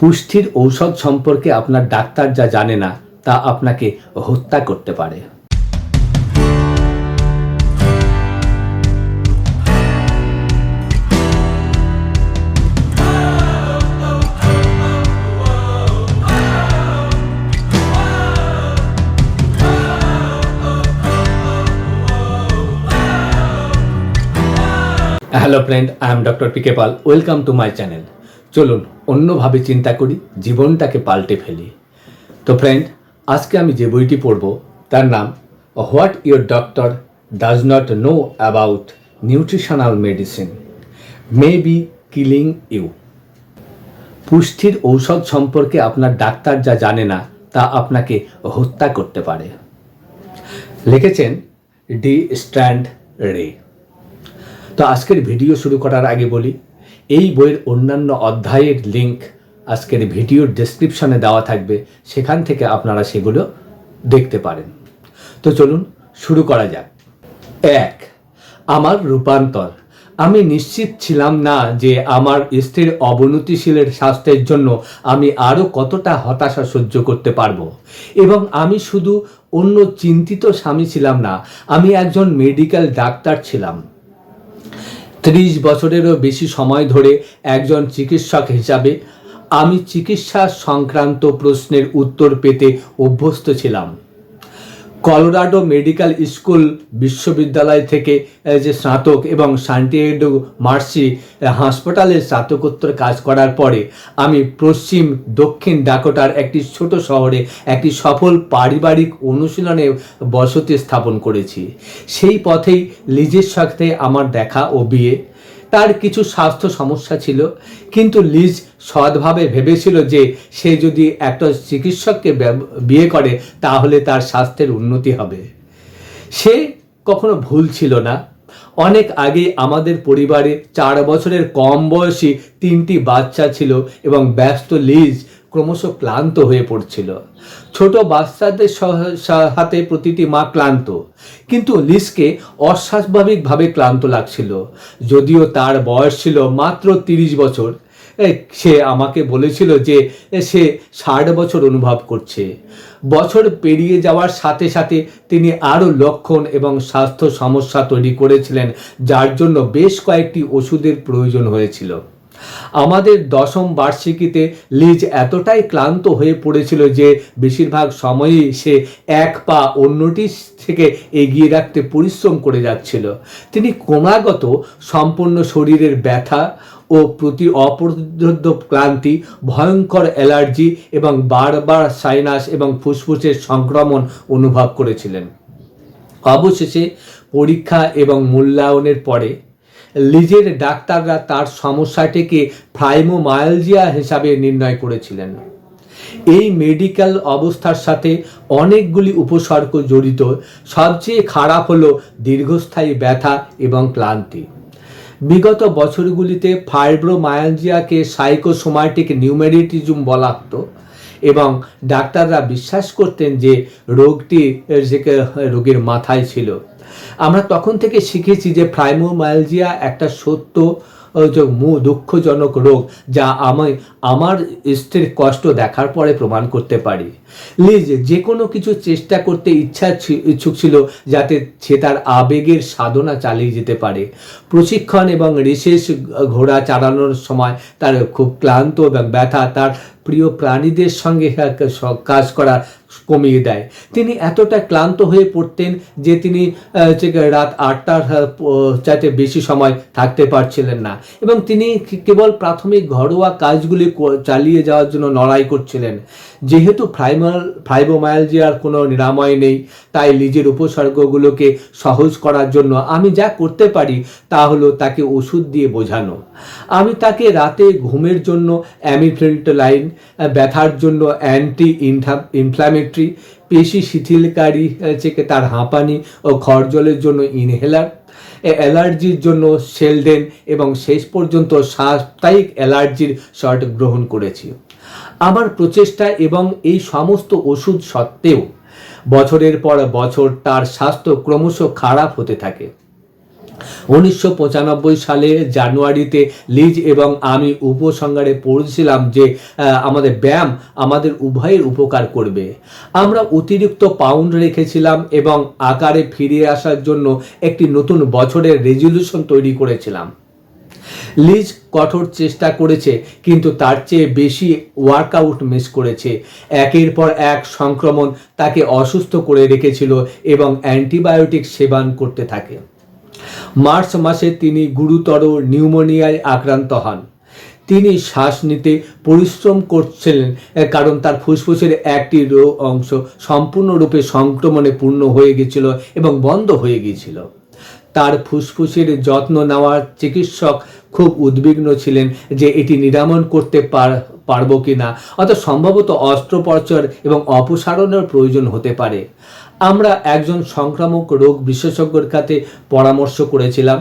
পুষ্টির ঔষধ সম্পর্কে আপনার ডাক্তার যা জানে না, তা আপনাকে হত্যা করতে পারে। Hello friend, I am doctor P K Pal, welcome to my channel. চলুন অন্যভাবে চিন্তা করি, জীবনটাকে পাল্টে ফেলি। তো ফ্রেন্ড আজকে আমি যে বইটি পড়ব, তার নাম what your doctor does not know about nutritional medicine may be killing you পুষ্টির ঔষধ সম্পর্কে আপনার ডাক্তার যা জানে না, তা আপনাকে হত্যা করতে পারে। লিখেছেন ডি স্ট্যান্ড রে। তো আজকের ভিডিও শুরু করার আগে বলি এই বইয়ের অন্যান্য অধ্যায়ের লিংক আজকের ভিডিওর ডেসক্রিপশনে দেওয়া থাকবে, সেখান থেকে আপনারা সেগুলো দেখতে পারেন। তো চলুন শুরু করা যাক। এক, আমার রূপান্তর। আমি নিশ্চিত ছিলাম না যে আমার স্ত্রীর অবনতিশীলের স্বাস্থ্যের জন্য আমি আরও কতটা হতাশা সহ্য করতে পারব। এবং আমি শুধু অন্য চিন্তিত স্বামী ছিলাম না, আমি একজন মেডিকেল ডাক্তার ছিলাম। ত্রিশ বছরেরও বেশি সময় ধরে একজন চিকিৎসক হিসাবে আমি চিকিৎসা সংক্রান্ত প্রশ্নের উত্তর পেতে অভ্যস্ত ছিলাম। কলোরাডো মেডিকেল স্কুল বিশ্ববিদ্যালয় থেকে যে স্নাতক এবং সান্টিয়াগো মার্সি হাসপাতালে স্নাতকোত্তর কাজ করার পরে আমি পশ্চিম দক্ষিণ ডাকোটার একটি ছোট শহরে একটি সফল পারিবারিক অনুশীলনে বসতি স্থাপন করেছি। সেই পথেই লিজের সাথে আমার দেখা ও বিয়ে। তার কিছু স্বাস্থ্য সমস্যা ছিল। কিন্তু লিজ সৎভাবে ভেবেছিল যে সে যদি একটা চিকিৎসককে বিয়ে করে, তাহলে তার স্বাস্থ্যের উন্নতি হবে। সে কখনো ভুল ছিল না। অনেক আগে আমাদের পরিবারে চার বছরের কম বয়সী তিনটি বাচ্চা ছিল এবং ব্যস্ত লিজ ক্রমশ ক্লান্ত হয়ে পড়ছিল। ছোট বাচ্চাদের হাতে প্রতিটি মা ক্লান্ত, কিন্তু লিজকে অস্বাভাবিকভাবে ক্লান্ত লাগছিল। যদিও তার বয়স ছিল মাত্র তিরিশ বছর সে আমাকে বলেছিল যে সে ষাট বছর অনুভব করছে। বছর পেরিয়ে যাওয়ার সাথে সাথে তিনি আরও লক্ষণ এবং স্বাস্থ্য সমস্যা তৈরি করেছিলেন, যার জন্য বেশ কয়েকটি ওষুধের প্রয়োজন হয়েছিল। আমাদের দশম বার্ষিকীতে লিজ এতটাই ক্লান্ত হয়ে পড়েছিল যে বেশিরভাগ সময়ই সে এক পা অন্যটি থেকে এগিয়ে রাখতে পরিশ্রম করে যাচ্ছিল। তিনি ক্রমাগত সম্পূর্ণ শরীরের ব্যথা ও প্রতি অপ্রতিরোধ্য ক্লান্তি, ভয়ঙ্কর অ্যালার্জি এবং বারবার সাইনাস এবং ফুসফুসের সংক্রমণ অনুভব করেছিলেন। অবশেষে পরীক্ষা এবং মূল্যায়নের পরে লিজের ডাক্তাররা তার সমস্যাটিকে ফ্রাইমোমায়ালজিয়া হিসাবে নির্ণয় করেছিলেন। এই মেডিকেল অবস্থার সাথে অনেকগুলি উপসর্গ জড়িত। সবচেয়ে খারাপ হল দীর্ঘস্থায়ী ব্যথা এবং ক্লান্তি। বিগত বছরগুলিতে ফাইব্রোমায়ালজিয়াকে সাইকোসোমাটিক নিউমেরিটিজম বলা হতো এবং ডাক্তাররা বিশ্বাস করতেন যে রোগটি রোগীর মাথায় ছিল। আমরা তখন থেকে শিখেছি যে ফ্রাইমোমায়ালজিয়া একটা সত্য দুঃখজনক রোগ যা আমি আমার স্ত্রীর কষ্ট দেখার পরে প্রমাণ করতে পারি। লিজ যে কোনো কিছু চেষ্টা করতে ইচ্ছা ইচ্ছুক ছিল যাতে সে তার আবেগের সাধনা চালিয়ে যেতে পারে। প্রশিক্ষণ এবং রিসেস ঘোড়া চালানোর সময় তার খুব ক্লান্ত এবং ব্যথা তার প্রিয় প্রাণীদের সঙ্গে কাজ করা কমিয়ে দেয়। তিনি এতটা ক্লান্ত হয়ে পড়তেন যে তিনি রাত আটটার চাইতে বেশি সময় থাকতে পারছিলেন না এবং তিনি কেবল প্রাথমিক ঘরোয়া কাজগুলি চালিয়ে যাওয়ার জন্য লড়াই করছিলেন। যেহেতু ফ্রাইমাল ফাইবোমায়ালজিয়ার কোনো নিরাময় নেই। তাই লিজের উপসর্গগুলোকে সহজ করার জন্য আমি যা করতে পারি তা হলো তাকে ওষুধ দিয়ে বোঝানো। আমি তাকে রাতে ঘুমের জন্য অ্যামিফ্রেন্টোলাইন ব্যথার জন্য অ্যান্টি ইনফ্ল্যামেটরি পেশি শিথিলকারী থেকে তার হাঁপানি ও খরজলের জন্য ইনহেলার, অ্যালার্জির জন্য সেলডেন এবং শেষ পর্যন্ত সাপ্তাহিক অ্যালার্জির শট গ্রহণ করেছি। আমার প্রচেষ্টা এবং এই সমস্ত ওষুধ সত্ত্বেও বছরের পর বছর তার স্বাস্থ্য ক্রমশ খারাপ হতে থাকে। উনিশশো পঁচানব্বই সালে জানুয়ারিতে লিজ এবং আমি উপসংহারে পড়েছিলাম যে আমাদের ব্যায়াম আমাদের উভয়ের উপকার করবে। আমরা অতিরিক্ত পাউন্ড রেখেছিলাম এবং আকারে ফিরে আসার জন্য একটি নতুন বছরের রেজলিউশন তৈরি করেছিলাম। লিজ কঠোর চেষ্টা করেছে, কিন্তু তার চেয়ে বেশি ওয়ার্কআউট মিস করেছে। একের পর এক সংক্রমণ তাকে অসুস্থ করে রেখেছিল এবং অ্যান্টিবায়োটিক সেবন করতে থাকে। মার্চ মাসে তিনি গুরুতর নিউমোনিয়ায় আক্রান্ত হন। তিনি শ্বাস নিতে পরিশ্রম করছিলেন কারণ তার ফুসফুসের একটি অংশ সম্পূর্ণরূপে সংক্রমণে পূর্ণ হয়ে গেছিল এবং বন্ধ হয়ে গিয়েছিল। তার ফুসফুসের যত্ন নেওয়ার চিকিৎসক খুব উদ্বিগ্ন ছিলেন যে এটি নিরাময় করতে পার পারব কি না অর্থাৎ সম্ভবত অস্ত্রোপচার এবং অপসারণের প্রয়োজন হতে পারে। আমরা একজন সংক্রামক রোগ বিশেষজ্ঞের কাছে পরামর্শ করেছিলাম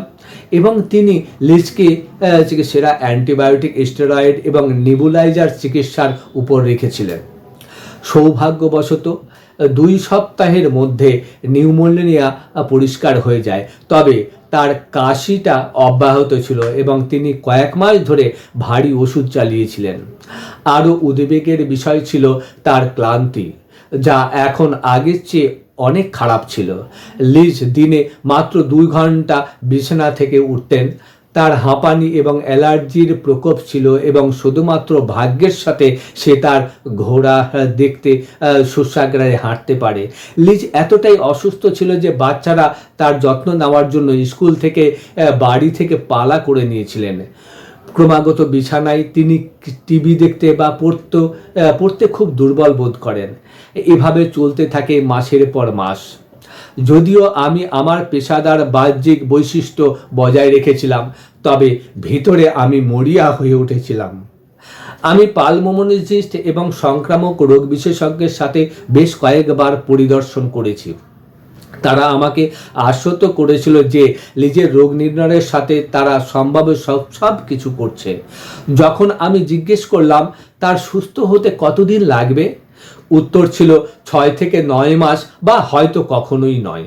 এবং তিনি লিজকে সেরা অ্যান্টিবায়োটিক স্টেরয়েড এবং নিবুলাইজার চিকিৎসার উপর রেখেছিলেন। সৌভাগ্যবশত, দুই সপ্তাহের মধ্যে নিউমোনিয়া পরিষ্কার হয়ে যায়। তবে তার কাশিটা অব্যাহত ছিল এবং তিনি কয়েক মাস ধরে ভারী ওষুধ চালিয়েছিলেন। আরও উদ্বেগের বিষয় ছিল তার ক্লান্তি, যা এখন আগের চেয়ে অনেক খারাপ ছিল। লিজ দিনে মাত্র দুই ঘণ্টা বিছানা থেকে উঠতেন তার হাঁপানি এবং অ্যালার্জির প্রকোপ ছিল এবং শুধুমাত্র ভাগ্যের সাথে সে তার ঘোড়া দেখতে আহ, হাঁটতে পারে। লিজ এতটাই অসুস্থ ছিল যে বাচ্চারা তার যত্ন নেওয়ার জন্য স্কুল থেকে বাড়ি থেকে পালা করে নিয়েছিলেন। ক্রমাগত বিছানায় তিনি টিভি দেখতে বা পড়তে পড়তে খুব দুর্বল বোধ করেন। এভাবে চলতে থাকে মাসের পর মাস। যদিও আমি আমার পেশাদার বাহ্যিক বৈশিষ্ট্য বজায় রেখেছিলাম, তবে ভিতরে আমি মরিয়া হয়ে উঠেছিলাম। আমি পালমোমোলজিস্ট এবং সংক্রামক রোগ বিশেষজ্ঞের সাথে বেশ কয়েকবার পরিদর্শন করেছি। তারা আমাকে আশ্বস্ত করেছিল যে নিজের রোগ নির্ণয়ের সাথে তারা সম্ভাব্য সব সব কিছু করছে। যখন আমি জিজ্ঞেস করলাম, তার সুস্থ হতে কতদিন লাগবে? উত্তর ছিল ছয় থেকে নয় মাস বা হয়তো কখনোই নয়।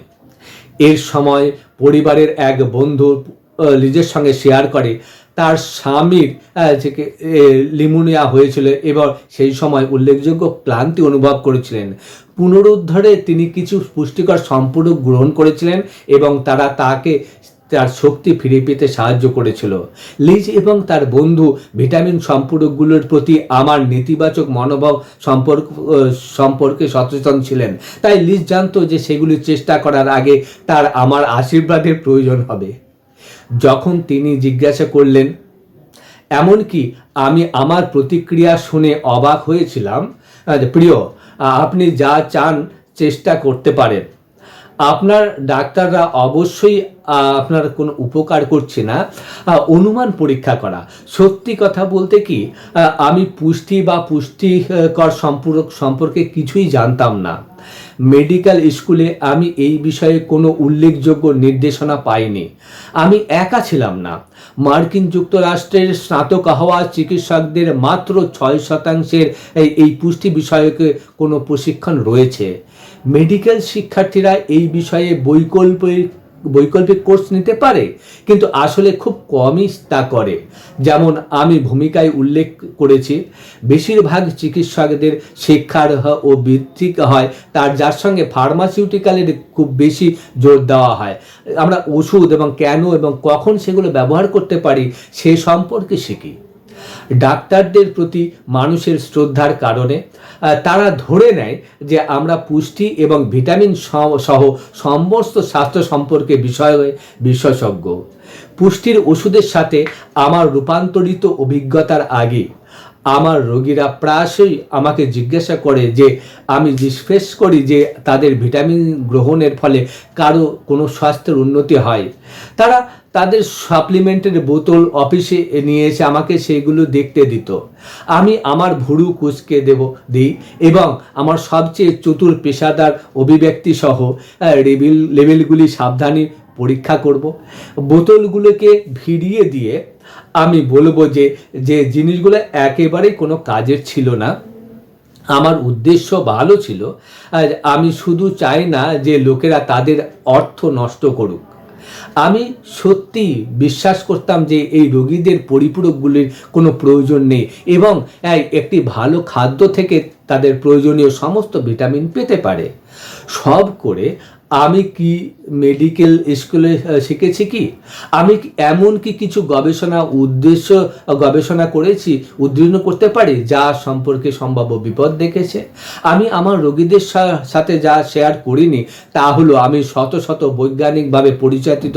এর সময় পরিবারের এক বন্ধু লিজের সঙ্গে শেয়ার করে। তার স্বামীর লিমোনিয়া হয়েছিল এবং সেই সময় উল্লেখযোগ্য ক্লান্তি অনুভব করেছিলেন। পুনরুদ্ধারে তিনি কিছু পুষ্টিকর সম্পূরক গ্রহণ করেছিলেন এবং তারা তাকে তার শক্তি ফিরে পেতে সাহায্য করেছিল। লিজ এবং তার বন্ধু ভিটামিন সম্পূরকগুলোর প্রতি আমার নেতিবাচক মনোভাব সম্পর্ক সম্পর্কে সচেতন ছিলেন। তাই লিজ জানতো যে সেগুলি চেষ্টা করার আগে তার আমার আশীর্বাদের প্রয়োজন হবে। যখন তিনি জিজ্ঞাসা করলেন, এমনকি আমি আমার প্রতিক্রিয়া শুনে অবাক হয়েছিলাম প্রিয় আপনি যা চান চেষ্টা করতে পারেন। আপনার ডাক্তাররা অবশ্যই আপনার কোনো উপকার করছে না। অনুমান পরীক্ষা করা। সত্যি কথা বলতে কি আমি পুষ্টি বা পুষ্টিকর সম্পর্ক সম্পর্কে কিছুই জানতাম না। মেডিকেল স্কুলে আমি এই বিষয়ে কোনো উল্লেখযোগ্য নির্দেশনা পাইনি। আমি একা ছিলাম না। মার্কিন যুক্তরাষ্ট্রের স্নাতক হওয়া চিকিৎসকদের মাত্র ছয় শতাংশের এই পুষ্টি বিষয়কে কোনো প্রশিক্ষণ রয়েছে। মেডিকেল শিক্ষার্থীরা এই বিষয়ে বৈকল্পিক বৈকল্পিক কোর্স নিতে পারে, কিন্তু আসলে খুব কমই তা করে। যেমন আমি ভূমিকায় উল্লেখ করেছি, বেশিরভাগ চিকিৎসকদের শিক্ষার ও বৃত্তি হয়, তার যার সঙ্গে ফার্মাসিউটিক্যালের খুব বেশি জোর দেওয়া হয়। আমরা ওষুধ এবং কেন এবং কখন সেগুলো ব্যবহার করতে পারি, সে সম্পর্কে শিখি। ডাক্তারদের প্রতি মানুষের শ্রদ্ধার কারণে তারা ধরে নেয় যে আমরা পুষ্টি এবং ভিটামিন সহ- সমস্ত স্বাস্থ্য সম্পর্কে বিষয়ে বিশেষজ্ঞ। পুষ্টির ওষুধের সাথে আমার রূপান্তরিত অভিজ্ঞতার আগে, আমার রোগীরা প্রায়শই আমাকে জিজ্ঞাসা করে যে, আমি জিজ্ঞেস করি যে তাদের ভিটামিন গ্রহণের ফলে কারও কোনো স্বাস্থ্যের উন্নতি হয়। তারা তাদের সাপ্লিমেন্টের বোতল অফিসে নিয়ে এসে আমাকে সেইগুলো দেখতে দিত। আমি আমার ভুরু কুচকে দেব, দিই এবং আমার সবচেয়ে চতুর পেশাদার অভিব্যক্তি সহ লেবেল, লেবেলগুলি সাবধানে পরীক্ষা করব। বোতলগুলোকে ভিড়িয়ে দিয়ে আমি বলব যে যে জিনিসগুলো একেবারেই কোনো কাজের ছিল না। আমার উদ্দেশ্য ভালো ছিল আমি শুধু চাই না যে লোকেরা তাদের অর্থ নষ্ট করুক। আমি সত্যি বিশ্বাস করতাম যে এই রোগীদের পরিপূরকগুলির কোনো প্রয়োজন নেই এবং একটি ভালো খাদ্য থেকে তাদের প্রয়োজনীয় সমস্ত ভিটামিন পেতে পারে। সব করে আমি কি মেডিকেল স্কুলে শিখেছি কি? আমি এমন কি কিছু গবেষণা উদ্দেশ্য গবেষণা করেছি উদ্দীর্ণ করতে পারি, যা সম্পর্কে সম্ভাব্য বিপদ দেখেছে? আমি আমার রোগীদের সাথে যা শেয়ার করিনি, তা হলো আমি শত শত বৈজ্ঞানিকভাবে পরিচালিত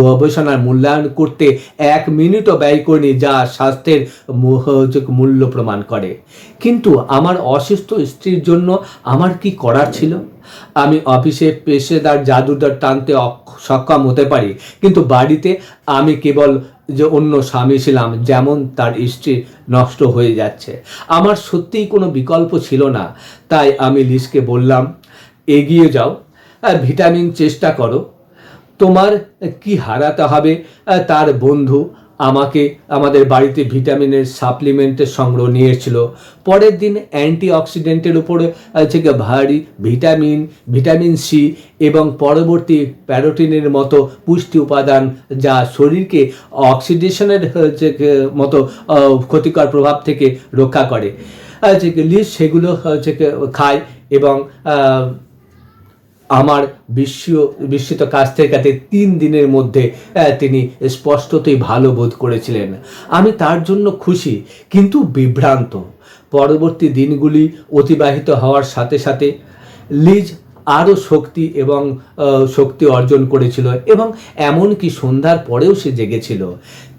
গবেষণার মূল্যায়ন করতে এক মিনিটও ব্যয় করিনি, যা স্বাস্থ্যের মূল্য প্রমাণ করে। কিন্তু আমার অসুস্থ স্ত্রীর জন্য আমার কি করার ছিল? আমি অফিসে পেশাদার জাদুদার টানতে সক্ষম হতে পারি, কিন্তু বাড়িতে আমি কেবল যে অন্য স্বামী ছিলাম, যেমন তার স্ত্রী নষ্ট হয়ে যাচ্ছে। আমার সত্যিই কোনো বিকল্প ছিল না, তাই আমি লিসকে বললাম, এগিয়ে যাও ভিটামিন চেষ্টা করো। তোমার কি হারাতে হবে তার বন্ধু আমাকে আমাদের বাড়িতে ভিটামিনের সাপ্লিমেন্টের সংগ্রহ নিয়েছিল। পরের দিন অ্যান্টি অক্সিডেন্টের উপরে থেকে ভারী ভিটামিন ভিটামিন সি এবং পরবর্তী প্যারোটিনের মতো পুষ্টি উপাদান যা শরীরকে অক্সিডেশনের মতো ক্ষতিকর প্রভাব থেকে রক্ষা করে। সেগুলো হচ্ছে খায় এবং আমার বিশ্ব বিস্মিত কাস্তের কাছে তিন দিনের মধ্যে তিনি স্পষ্টতই ভালো বোধ করেছিলেন। আমি তার জন্য খুশি, কিন্তু বিভ্রান্ত। পরবর্তী দিনগুলি অতিবাহিত হওয়ার সাথে সাথে, লিজ আরও শক্তি এবং শক্তি অর্জন করেছিল এবং এমনকি সন্ধ্যার পরেও সে জেগেছিল।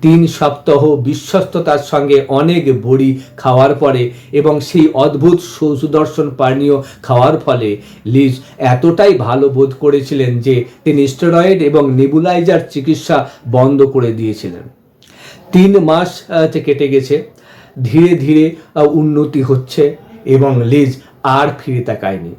তিন সপ্তাহ বিশ্বস্ততার সঙ্গে অনেক বড়ি খাওয়ার পরে এবং সেই অদ্ভুত সুদর্শন পানীয় খাওয়ার ফলে লিজ এতটাই ভালো বোধ করেছিলেন যে তিনি স্টেরয়েড এবং নেবুলাইজার চিকিৎসা বন্ধ করে দিয়েছিলেন। তিন মাস কেটে গেছে। ধীরে ধীরে উন্নতি হচ্ছে এবং লিজ আর ফিরে তাকায়নি।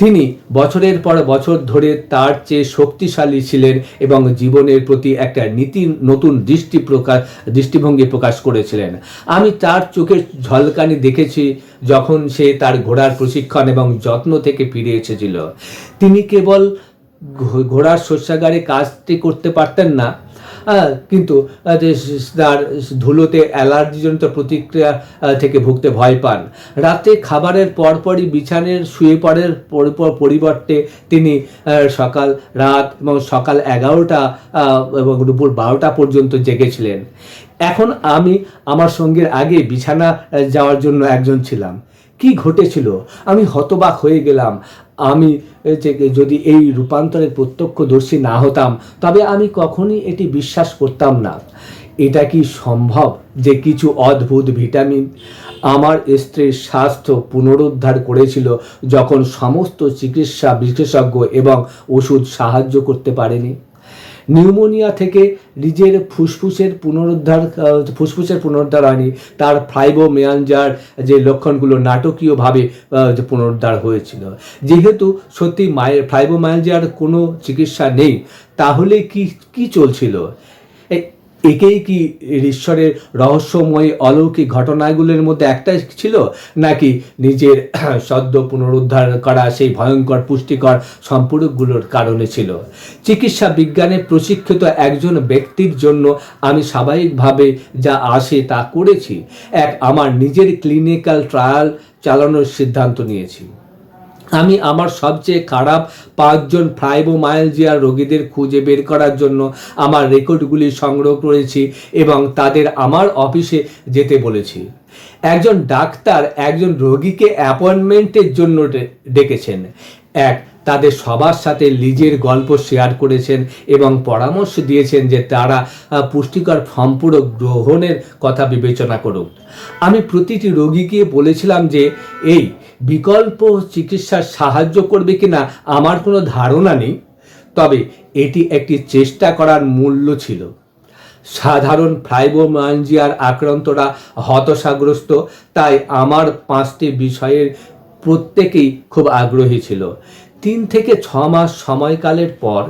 তিনি বছরের পর বছর ধরে তার চেয়ে শক্তিশালী ছিলেন এবং জীবনের প্রতি একটা নীতি নতুন দৃষ্টি প্রকাশ, দৃষ্টিভঙ্গি প্রকাশ করেছিলেন। আমি তার চোখের ঝলকানি দেখেছি যখন সে তার ঘোড়ার প্রশিক্ষণ এবং যত্ন থেকে ফিরে এসেছিল। তিনি কেবল ঘোড়ার শস্যাগারে কাজটি করতে পারতেন না কিন্তু আহ, যে স- তার ধুলোতে অ্যালার্জিজনিত প্রতিক্রিয়া থেকে ভুগতে ভয় পান। রাতে খাবারের পরপরই বিছানের শুয়ে পড়ার পর- পর- পরিবর্তে তিনি সকাল রাত এবং সকাল এগারোটা এবং দুপুর বারোটা পর্যন্ত জেগেছিলেন। এখন আমি আমার সঙ্গীর আগে বিছানা যাওয়ার জন্য একজন ছিলাম। কি ঘটেছিল? আমি হতবাক হয়ে গেলাম। আমি যদি এই রূপান্তরের প্রত্যক্ষদর্শী না হতাম, তবে আমি কখনই এটি বিশ্বাস করতাম না। এটা কি সম্ভব যে কিছু অদ্ভুত ভিটামিন আমার স্ত্রীর স্বাস্থ্য পুনরুদ্ধার করেছিল যখন সমস্ত চিকিৎসা বিশেষজ্ঞ এবং ওষুধ সাহায্য করতে পারেনি? নিউমোনিয়া থেকে নিজের ফুসফুসের পুনরুদ্ধার ফুসফুসের পুনরুদ্ধার হয়নি, তার ফ্লাইবোমিয়ানজার যে লক্ষণগুলো নাটকীয়ভাবে পুনরুদ্ধার হয়েছিল। যেহেতু সত্যি মায়ের ফ্লাইবোমায়ালজিয়ার কোনো চিকিৎসা নেই, তাহলে কি কি চলছিল? একেই কি ঈশ্বরের রহস্যময় অলৌকিক ঘটনাগুলির মধ্যে একটা ছিল? নাকি নিজের সদ্য পুনরুদ্ধার করা সেই ভয়ঙ্কর, পুষ্টিকর সম্পূরকগুলোর কারণে ছিল? চিকিৎসা বিজ্ঞানে প্রশিক্ষিত একজন ব্যক্তির জন্য আমি স্বাভাবিকভাবে যা আসে তা করেছি। এক, আমার নিজের ক্লিনিক্যাল ট্রায়াল চালানোর সিদ্ধান্ত নিয়েছি। আমি আমার সবচেয়ে খারাপ পাঁচজন ফ্লাইবোমায়ালজিয়ার রোগীদের খুঁজে বের করার জন্য আমার রেকর্ডগুলি সংগ্রহ করেছি এবং তাদের আমার অফিসে যেতে বলেছি। একজন ডাক্তার একজন রোগীকে অ্যাপয়েন্টমেন্টের জন্য ডেকেছেন। এক, তাদের সবার সাথে লিজের গল্প শেয়ার করেছেন এবং পরামর্শ দিয়েছেন যে তারা পুষ্টিকর সম্পূরক গ্রহণের কথা বিবেচনা করুক। আমি প্রতিটি রোগীকে বলেছিলাম যে, এই বিকল্প চিকিৎসার সাহায্য করবে কিনা আমার কোনো ধারণা নেই। তবে এটি একটি চেষ্টা করার মূল্য ছিল। সাধারণ ফ্লাইবোমাঞ্জিয়ার আক্রান্তরা হতাশাগ্রস্ত, তাই আমার পাঁচটি বিষয়ের প্রত্যেকেই খুব আগ্রহী ছিল। তিন থেকে ছ মাস সময়কালের পর,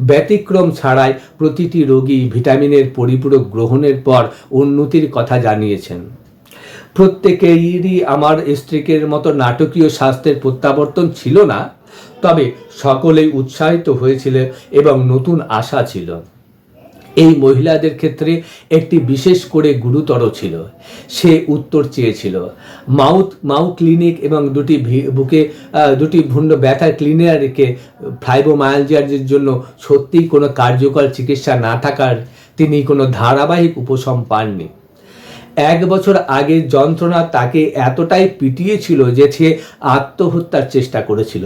ব্যতিক্রম ছাড়াই প্রতিটি রোগী ভিটামিনের পরিপূরক গ্রহণের পর উন্নতির কথা জানিয়েছেন। প্রত্যেকেরই আমার স্ত্রীকের মতো নাটকীয় স্বাস্থ্যের প্রত্যাবর্তন ছিল না, তবে সকলেই উৎসাহিত হয়েছিল এবং নতুন আশা ছিল। এই মহিলাদের ক্ষেত্রে একটি বিশেষ করে গুরুতর ছিল। সে উত্তর চেয়েছিল, মাউথ মাউ ক্লিনিক এবং দুটি বুকে দুটি ভুণ্ড ব্যথার ক্লিনিয়ারকে ফ্লাইবোমায়ালজিয়ার জন্য সত্যিই কোনো কার্যকর চিকিৎসা না থাকার তিনি কোনো ধারাবাহিক উপশম পাননি। এক বছর আগে যন্ত্রণা তাকে এতটাই পিটিয়েছিল যে সে আত্মহত্যার চেষ্টা করেছিল।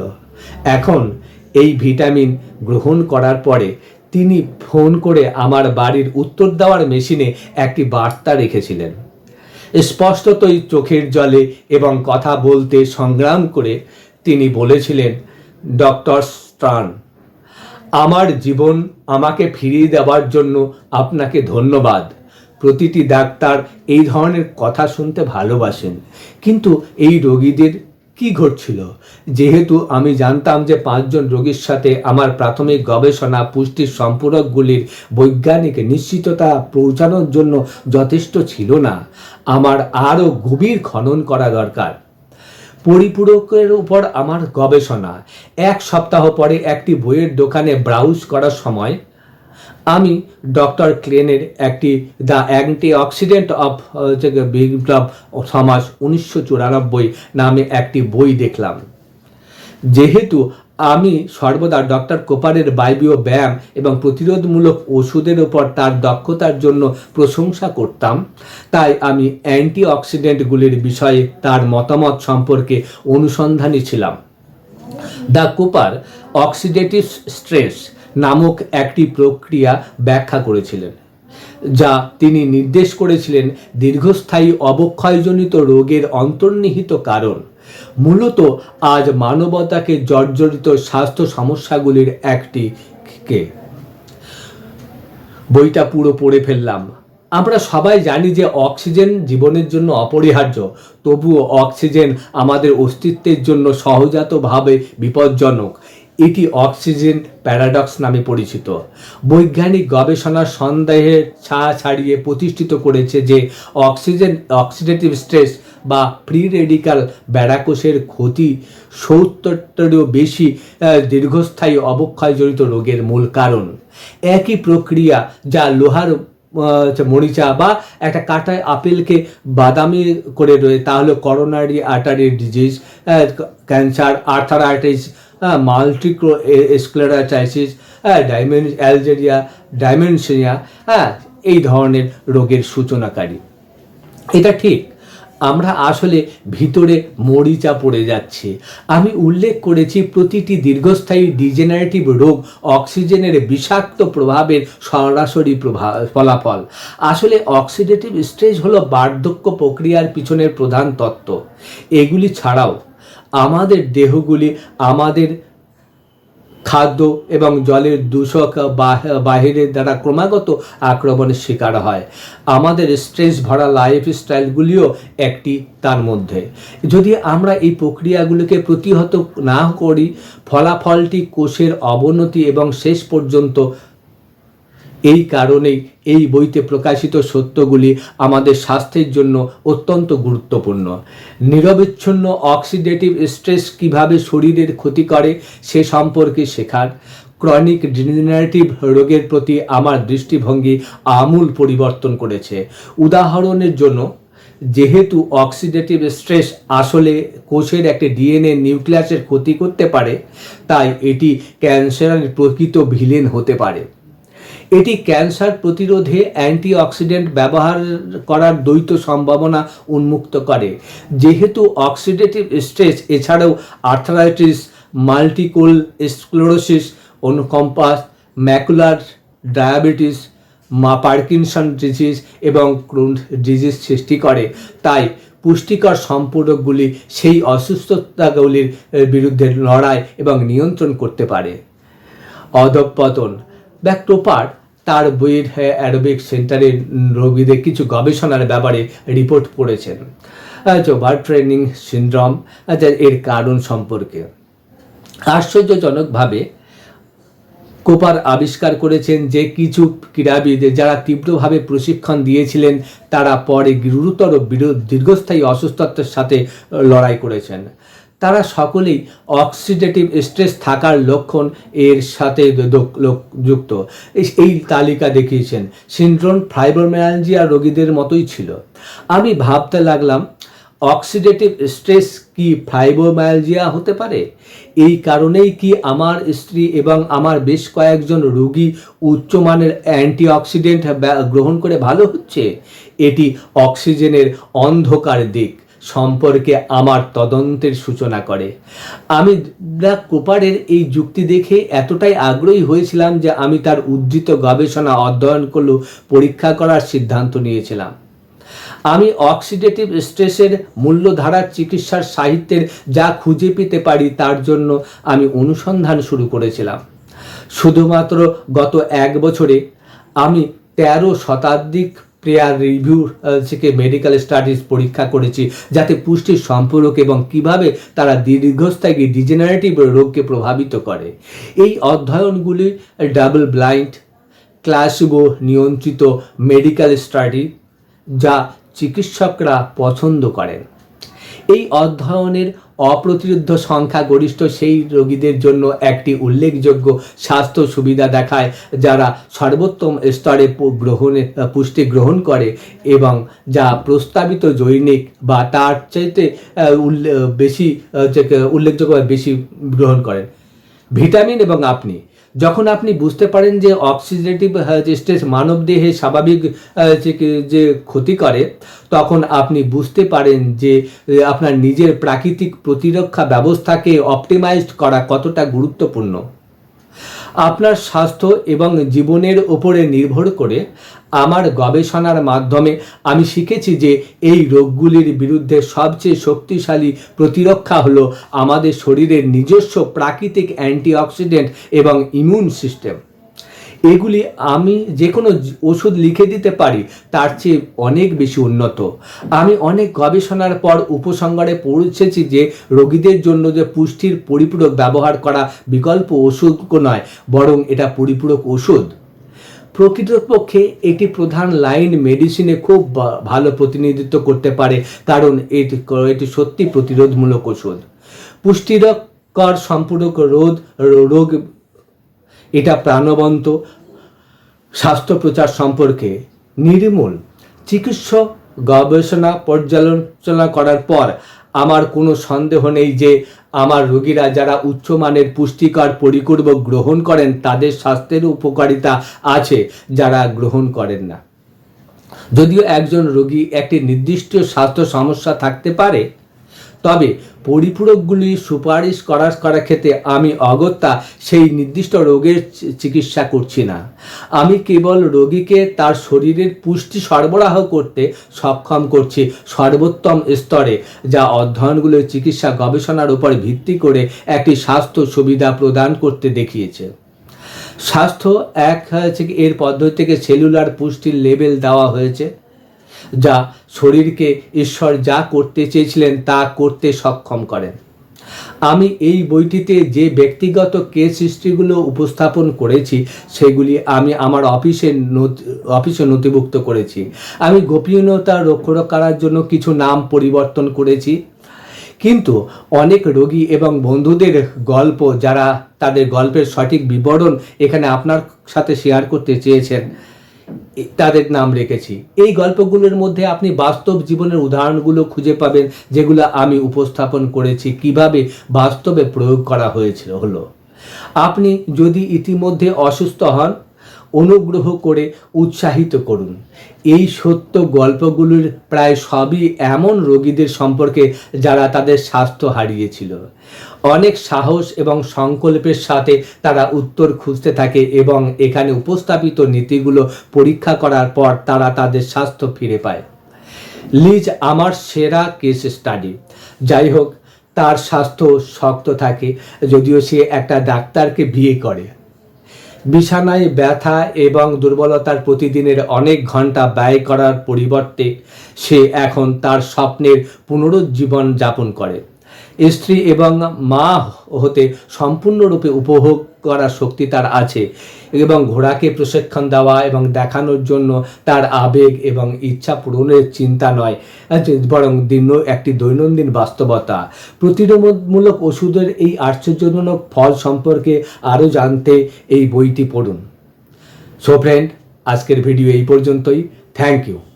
এখন এই ভিটামিন গ্রহণ করার পরে তিনি ফোন করে আমার বাড়ির উত্তর দেওয়ার মেশিনে একটি বার্তা রেখেছিলেন। স্পষ্টতই চোখের জলে এবং কথা বলতে সংগ্রাম করে তিনি বলেছিলেন, ডক্টর স্ট্রান, আমার জীবন আমাকে ফিরিয়ে দেওয়ার জন্য আপনাকে ধন্যবাদ। প্রতিটি ডাক্তার এই ধরনের কথা শুনতে ভালোবাসেন। কিন্তু এই রোগীদের কি ঘটছিল? যেহেতু আমি জানতাম যে পাঁচজন রোগীর সাথে আমার প্রাথমিক গবেষণা পুষ্টির সম্পূরকগুলির বৈজ্ঞানিক নিশ্চিততা পৌঁছানোর জন্য যথেষ্ট ছিল না। আমার আরও গভীর খনন করা দরকার। পরিপূরকের উপর আমার গবেষণা। এক সপ্তাহ পরে একটি বইয়ের দোকানে ব্রাউজ করার সময় আমি ডক্টর ক্লেনের একটি দ্য অ্যান্টি অক্সিডেন্ট অফ বিপ্লব সমাজ উনিশশো চুরানব্বই নামে একটি বই দেখলাম। যেহেতু আমি সর্বদা ডক্টর কোপারের বায়বীয় ব্যায়াম এবং প্রতিরোধমূলক ওষুধের উপর তার দক্ষতার জন্য প্রশংসা করতাম, তাই আমি অ্যান্টি অক্সিডেন্টগুলির বিষয়ে তার মতামত সম্পর্কে অনুসন্ধানী ছিলাম। দ্য কুপার অক্সিডেটিভ স্ট্রেস নামক একটি প্রক্রিয়া ব্যাখ্যা করেছিলেন, যা তিনি নির্দেশ করেছিলেন দীর্ঘস্থায়ী অবক্ষয়জনিত রোগের অন্তর্নিহিত কারণ। মূলত আজ মানবতাকে জর্জরিত স্বাস্থ্য সমস্যাগুলির একটি কে। বইটা পুরো পড়ে ফেললাম। আমরা সবাই জানি যে অক্সিজেন জীবনের জন্য অপরিহার্য, তবুও অক্সিজেন আমাদের অস্তিত্বের জন্য সহজাতভাবে বিপজ্জনক। এটি অক্সিজেন প্যারাডক্স নামে পরিচিত। বৈজ্ঞানিক গবেষণার সন্দেহের ছায়া ছাড়িয়ে প্রতিষ্ঠিত করেছে যে অক্সিজেন অক্সিডেটিভ স্ট্রেস বা ফ্রি রেডিকাল ব্যারাকোষের ক্ষতি সত্তরটারও বেশি দীর্ঘস্থায়ী অবক্ষয়জনিত রোগের মূল কারণ। একই প্রক্রিয়া যা লোহার মরিচা বা একটা কাটায় আপেলকে বাদামি করে রয়ে, তা হলো coronary artery disease cancer arthritis মাল্টিক্রো স্ক্লেরাটাইসিস ডাইমেন অ্যালজেরিয়া ডাইমেনশিয়া হ্যাঁ এই ধরনের রোগের সূচনাকারী। এটা ঠিক। আমরা আসলে ভিতরে মরিচা পড়ে যাচ্ছে। আমি উল্লেখ করেছি প্রতিটি দীর্ঘস্থায়ী ডিজেনারেটিভ রোগ অক্সিজেনের বিষাক্ত প্রভাবের সরাসরি প্রভাব ফলাফল। আসলে অক্সিডেটিভ স্ট্রেস হলো বার্ধক্য প্রক্রিয়ার পিছনের প্রধান তত্ত্ব। এগুলি ছাড়াও আমাদের দেহগুলি আমাদের খাদ্য এবং জলের দূষক বাহ- বাহিরের দ্বারা ক্রমাগত আক্রমণের শিকার হয়। আমাদের স্ট্রেস ভরা লাইফ স্টাইলগুলিও একটি তার মধ্যে। যদি আমরা এই প্রক্রিয়াগুলিকে প্রতিহত না করি, ফলাফলটি কোষের অবনতি এবং শেষ পর্যন্ত এই কারণেই এই বইতে প্রকাশিত সত্যগুলি আমাদের স্বাস্থ্যের জন্য অত্যন্ত গুরুত্বপূর্ণ। নিরবিচ্ছিন্ন অক্সিডেটিভ স্ট্রেস কীভাবে শরীরের ক্ষতি করে সে সম্পর্কে শেখার। ক্রনিক ডিজেনারেটিভ রোগের প্রতি আমার দৃষ্টিভঙ্গি আমূল পরিবর্তন করেছে। উদাহরণের জন্য, যেহেতু অক্সিডেটিভ স্ট্রেস আসলে কোষের একটি ডিএনএ নিউক্লিয়াসের ক্ষতি করতে পারে, তাই এটি ক্যান্সারের প্রকৃত ভিলেন হতে পারে। এটি ক্যান্সার প্রতিরোধে অ্যান্টিঅক্সিডেন্ট ব্যবহার করার দ্বৈত সম্ভাবনা উন্মুক্ত করে। যেহেতু অক্সিডেটিভ স্ট্রেস, এছাড়াও আর্থারাইটিস, মাল্টিকুল স্ক্লোরোসিস, অনুকম্পাস, ম্যাকুলার ডায়াবেটিস, মা পার্কিনসন ডিজিজ এবং ক্রুন ডিজিজ সৃষ্টি করে। তাই পুষ্টিকর সম্পূরকগুলি সেই অসুস্থতাগুলির বিরুদ্ধে লড়াই এবং নিয়ন্ত্রণ করতে পারে। অধঃপতন। ব্যাকটোপার তার বইয়ের অ্যারোবিক সেন্টারের রোগীদের কিছু গবেষণার ব্যাপারে রিপোর্ট করেছেন। ওভার ট্রেনিং সিন্ড্রম এর কারণ সম্পর্কে। আশ্চর্যজনকভাবে, কোপার আবিষ্কার করেছেন যে কিছু ক্রীড়াবিদ যারা তীব্রভাবে প্রশিক্ষণ দিয়েছিলেন, তারা পরে গুরুতর বিরোধ, দীর্ঘস্থায়ী অসুস্থতার সাথে লড়াই করেছেন। তারা সকলেই অক্সিডেটিভ স্ট্রেস থাকার লক্ষণ এর সাথে যুক্ত। এই- তালিকা দেখিয়েছেন। সিন্ড্রোম ফাইব্রোমায়ালজিয়া রোগীদের মতোই ছিল। আমি ভাবতে লাগলাম অক্সিডেটিভ স্ট্রেস কি ফাইব্রোমায়ালজিয়া হতে পারে? এই কারণেই কি আমার স্ত্রী এবং আমার বেশ কয়েকজন রোগী উচ্চমানের অ্যান্টিঅক্সিডেন্ট গ্রহণ করে ভালো হচ্ছে? এটি অক্সিজেনের অন্ধকার দিক। সম্পর্কে আমার তদন্তের সূচনা করে। আমি দ্য কুপারের এই যুক্তি দেখে এতটাই আগ্রহী হয়েছিলাম যে আমি তার উদ্ধৃত গবেষণা অধ্যয়ন করলেও পরীক্ষা করার সিদ্ধান্ত নিয়েছিলাম। আমি অক্সিডেটিভ স্ট্রেসের মূল্যধারার চিকিৎসার সাহিত্যের যা খুঁজে পেতে পারি তার জন্য আমি অনুসন্ধান শুরু করেছিলাম। শুধুমাত্র গত এক বছরে আমি তেরো শতাধিক প্রেয়ার রিভিউ থেকে মেডিকেল স্টাডিজ পরীক্ষা করেছি, যাতে পুষ্টির সম্পূরক এবং কীভাবে তারা দীর্ঘস্থায়ী ডিজেনারেটিভ রোগকে প্রভাবিত করে। এই অধ্যয়নগুলি ডাবল ব্লাইন্ড ক্লাসিবো নিয়ন্ত্রিত মেডিকেল স্টাডি যা চিকিৎসকরা পছন্দ করেন। এই অধ্যয়নের অপ্রতিরোধ সংখ্যা গরিষ্ঠ সেই রোগীদের জন্য একটি উল্লেখযোগ্য স্বাস্থ্য সুবিধা দেখায়, যারা সর্বোত্তম স্তরে গ্রহণে পুষ্টি গ্রহণ করে এবং যা প্রস্তাবিত জৈনিক বা তার চাইতে বেশি উল্লেখযোগ্য বেশি গ্রহণ করেন। ভিটামিন এবং আপনি যখন আপনি বুঝতে পারেন যে অক্সিডেটিভ স্ট্রেস মানব দেহে স্বাভাবিক যে ক্ষতি করে, তখন আপনি বুঝতে পারেন যে আপনার নিজের প্রাকৃতিক প্রতিরক্ষা ব্যবস্থাকে অপটিমাইজড করা কতটা গুরুত্বপূর্ণ। আপনার স্বাস্থ্য এবং জীবনের ওপরে নির্ভর করে আমার গবেষণার মাধ্যমে আমি শিখেছি যে এই রোগগুলির বিরুদ্ধে সবচেয়ে শক্তিশালী প্রতিরক্ষা হলো আমাদের শরীরের নিজস্ব প্রাকৃতিক অ্যান্টিঅক্সিডেন্ট এবং ইমিউন সিস্টেম। এগুলি আমি যে কোনো ওষুধ লিখে দিতে পারি, তার চেয়ে অনেক বেশি উন্নত। আমি অনেক গবেষণার পর উপসংহারে পৌঁছেছি যে রোগীদের জন্য যে পুষ্টির পরিপূরক ব্যবহার করা বিকল্প ওষুধ নয়, বরং এটা পরিপূরক ওষুধ। প্রকৃতপক্ষে এটি প্রধান লাইন মেডিসিনে খুব ভালো প্রতিনিধিত্ব করতে পারে, কারণ এটি এটি সত্যি প্রতিরোধমূলক ওষুধ। পুষ্টিকর সম্পূরক রোধ, রোগ এটা প্রাণবন্ত। স্বাস্থ্য প্রচার সম্পর্কে নির্মূল চিকিৎসক গবেষণা পর্যালোচনা করার পর আমার কোনো সন্দেহ নেই যে আমার রোগীরা যারা উচ্চমানের পুষ্টিকর পরিপূরক গ্রহণ করেন, তাদের স্বাস্থ্যের উপকারিতা আছে যারা গ্রহণ করেন না। যদিও একজন রোগী একটি নির্দিষ্ট স্বাস্থ্য সমস্যা থাকতে পারে তবে পরিপূরকগুলি সুপারিশ করার করার ক্ষেত্রে আমি অগত্যা সেই নির্দিষ্ট রোগের চিকিৎসা করছি না। আমি কেবল রোগীকে তার শরীরের পুষ্টি সরবরাহ করতে সক্ষম করছি সর্বোত্তম স্তরে, যা অধ্যয়নগুলো চিকিৎসা গবেষণার উপর ভিত্তি করে একটি স্বাস্থ্য সুবিধা প্রদান করতে দেখিয়েছে। স্বাস্থ্য এক হচ্ছে এর পদ্ধতি থেকে সেলুলার পুষ্টির লেভেল দেওয়া হয়েছে, যা শরীরকে ঈশ্বর যা করতে চেয়েছিলেন তা করতে সক্ষম করেন। আমি এই বইটিতে যে ব্যক্তিগত কেস হিস্ট্রিগুলো উপস্থাপন করেছি, সেগুলি আমি আমার অফিসে অফিসে নথিভুক্ত করেছি। আমি গোপনীয়তা রক্ষা করার জন্য কিছু নাম পরিবর্তন করেছি। কিন্তু অনেক রোগী এবং বন্ধুদের গল্প, যারা তাদের গল্পের সঠিক বিবরণ এখানে আপনার সাথে শেয়ার করতে চেয়েছেন তাদের নাম রেখেছি। এই গল্পগুলোর মধ্যে আপনি বাস্তব জীবনের উদাহরণগুলো খুঁজে পাবেন, যেগুলো আমি উপস্থাপন করেছি, কীভাবে বাস্তবে প্রয়োগ করা হয়েছিল, হলো। আপনি যদি ইতিমধ্যে অসুস্থ হন, অনুগ্রহ করে উৎসাহিত করুন। এই সত্য গল্পগুলির প্রায় সবই এমন রোগীদের সম্পর্কে যারা তাদের স্বাস্থ্য হারিয়েছিল। অনেক সাহস এবং সংকল্পের সাথে তারা উত্তর খুঁজতে থাকে এবং এখানে উপস্থাপিত নীতিগুলো পরীক্ষা করার পর তারা তাদের স্বাস্থ্য ফিরে পায়। লিজ আমার সেরা কেস স্টাডি। যাই হোক, তার স্বাস্থ্য শক্ত থাকে, যদিও সে একটা ডাক্তারকে বিয়ে করে। বিছানায় ব্যথা এবং দুর্বলতার প্রতিদিনের অনেক ঘণ্টা ব্যয় করার পরিবর্তে সে এখন তার স্বপ্নের পুনরুজ্জীবন যাপন করে। স্ত্রী এবং মা হতে সম্পূর্ণরূপে উপভোগ করার শক্তি তার আছে এবং ঘোড়াকে প্রশিক্ষণ দেওয়া এবং দেখানোর জন্য তার আবেগ এবং ইচ্ছা পূরণের চিন্তা নয়। আচ্ছা, বরং দিন একটি দৈনন্দিন বাস্তবতা। প্রতিরোধমূলক ওষুধের এই আশ্চর্যজনক ফল সম্পর্কে আরও জানতে এই বইটি পড়ুন। সো ফ্রেন্ড আজকের ভিডিও এই পর্যন্তই। Thank you